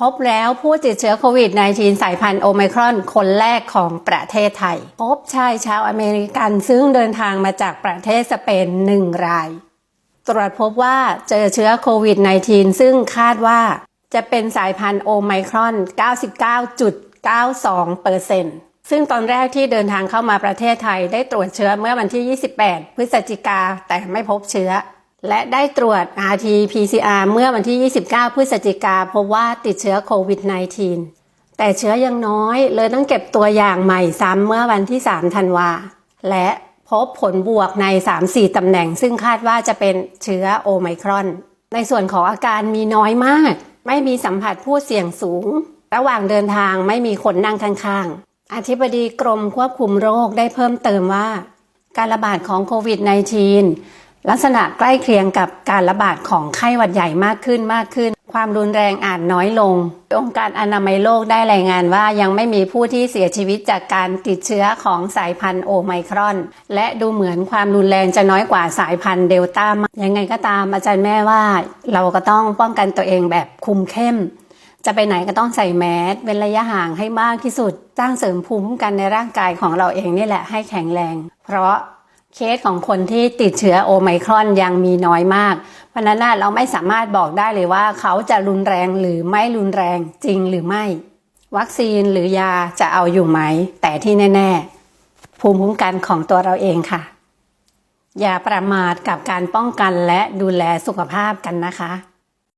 พบแล้วผู้ติดเชื้อโควิด -19 สายพันธุ์โอไมครอนคนแรกของประเทศไทย พบชายชาวอเมริกันซึ่งเดินทางมาจากประเทศสเปนหนึ่งราย ตรวจพบว่าเจอเชื้อโควิด -19 ซึ่งคาดว่าจะเป็นสายพันธุ์โอไมครอน 99.92เปอร์เซ็นต์ซึ่งตอนแรกที่เดินทางเข้ามาประเทศไทยได้ตรวจเชื้อเมื่อวันที่ 28 พฤศจิกาแต่ไม่พบเชื้อ และได้ตรวจ RT-PCR เมื่อวันที่ 29 พฤศจิกาพบว่าติดเชื้อโควิด -19 แต่เชื้อยังน้อยเลยต้องเก็บตัวอย่างใหม่ซ้ำเมื่อวันที่ 3 ธันวา และพบผลบวกใน 3-4 ตำแหน่ง ซึ่งคาดว่าจะเป็นเชื้อโอไมครอน ในส่วนของอาการมีน้อยมาก ไม่มีสัมผัสผู้เสี่ยงสูง ระหว่างเดินทางไม่มีคนนั่งข้างๆ อธิบดีกรมควบคุมโรคได้เพิ่มเติมว่า การระบาดของโควิด -19 ลักษณะใกล้เคียงกับการระบาดของไข้หวัดใหญ่มากขึ้นมากขึ้น ความรุนแรงอาจน้อยลง องค์การอนามัยโลกได้รายงานว่ายังไม่มีผู้ที่เสียชีวิตจากการติดเชื้อของสายพันธุ์โอไมครอน และดูเหมือนความรุนแรงจะน้อยกว่าสายพันธุ์เดลต้ามายังไงก็ตามอาจารย์แม่ว่า เราก็ต้องป้องกันตัวเองแบบคุมเข้ม จะไปไหนก็ต้องใส่แมสเป็นระยะห่างให้มากที่สุดสร้างเสริมภูมิคุ้มกันในร่างกายของเราเองนี่แหละให้แข็งแรง เพราะ เคสของคนที่ติดเชื้อโอไมครอนยังมีน้อยมาก เพราะนั้นเราไม่สามารถบอกได้เลยว่าเขาจะรุนแรงหรือไม่รุนแรงจริงหรือไม่ วัคซีนหรือยาจะเอาอยู่ไหม แต่ที่แน่ ๆ ภูมิคุ้มกันของตัวเราเองค่ะ อย่าประมาทกับการป้องกันและดูแลสุขภาพกันนะคะ